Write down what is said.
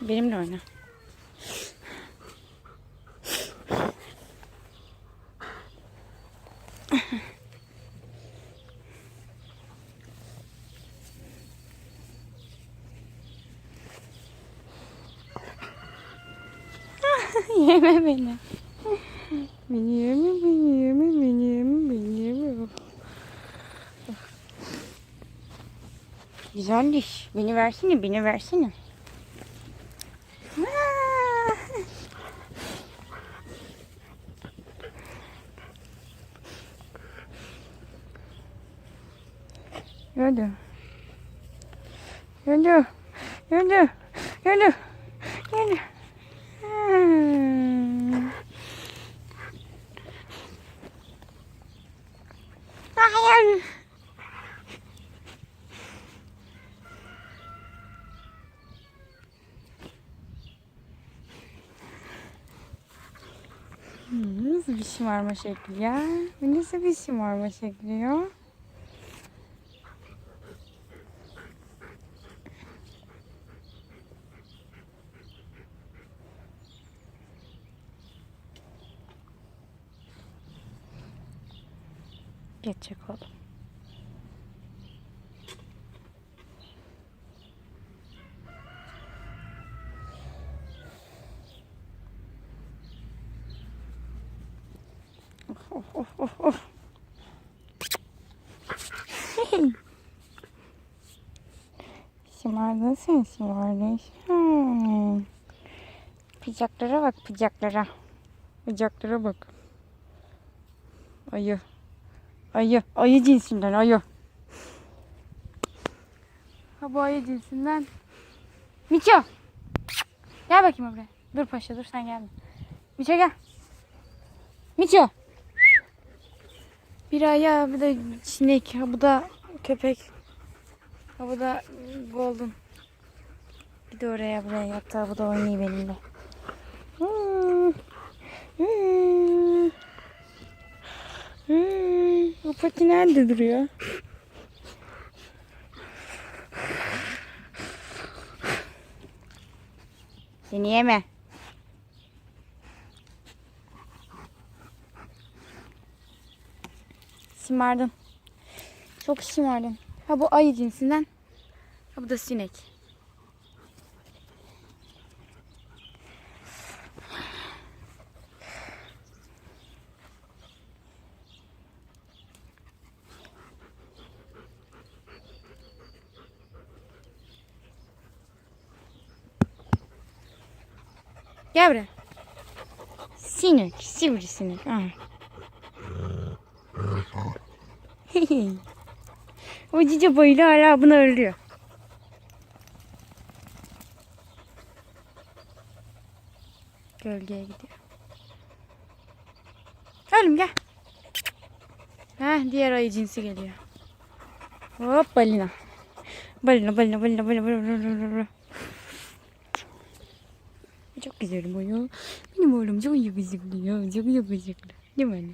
Benimle oyna. yeme beni. Beni yeme, beni yeme, beni yeme, beni yeme. Güzel diş. Beni versene, beni versene. Yürü. Yürü. Yürü. Yürü. Yürü. Hmm. Hayır. Hmm, Nasıl bir şımarma şekli ya? Bu nasıl bir şımarma şekli ya? Geçecek oğlum. Of of. Şımardın sen şımardın. Hmm. Pıcaklara bak pıcaklara. Pıcaklara bak. Ayı. Ayı. Ayı cinsinden ayı. Ha bu ayı cinsinden. Miço. Gel bakayım buraya. Dur paşa dur sen gelme. Miço gel. Miço. Bir ayağı bir de sinek. Ha bu da köpek. Ha bu da golden. Bir de oraya buraya yattı. Bu da oynuyor benimle. Hmm. Hmm. Pati nerede duruyor? Seni yeme. Şımardın. Çok şımardın. Ha bu ayı cinsinden. Ha bu da sinek. Gel buraya. Sinek, sivrisinek. Aha. o cici boylu hala bunu arıyor. Gölgeye gidiyor. Oğlum gel. Heh, diğer ayı cinsi geliyor. Hop. Balina balina balina balina balina balina balina. Çok güzel. Benim oğlum çok yakışıklı ya. Çok yakışıklı. Değil mi anne?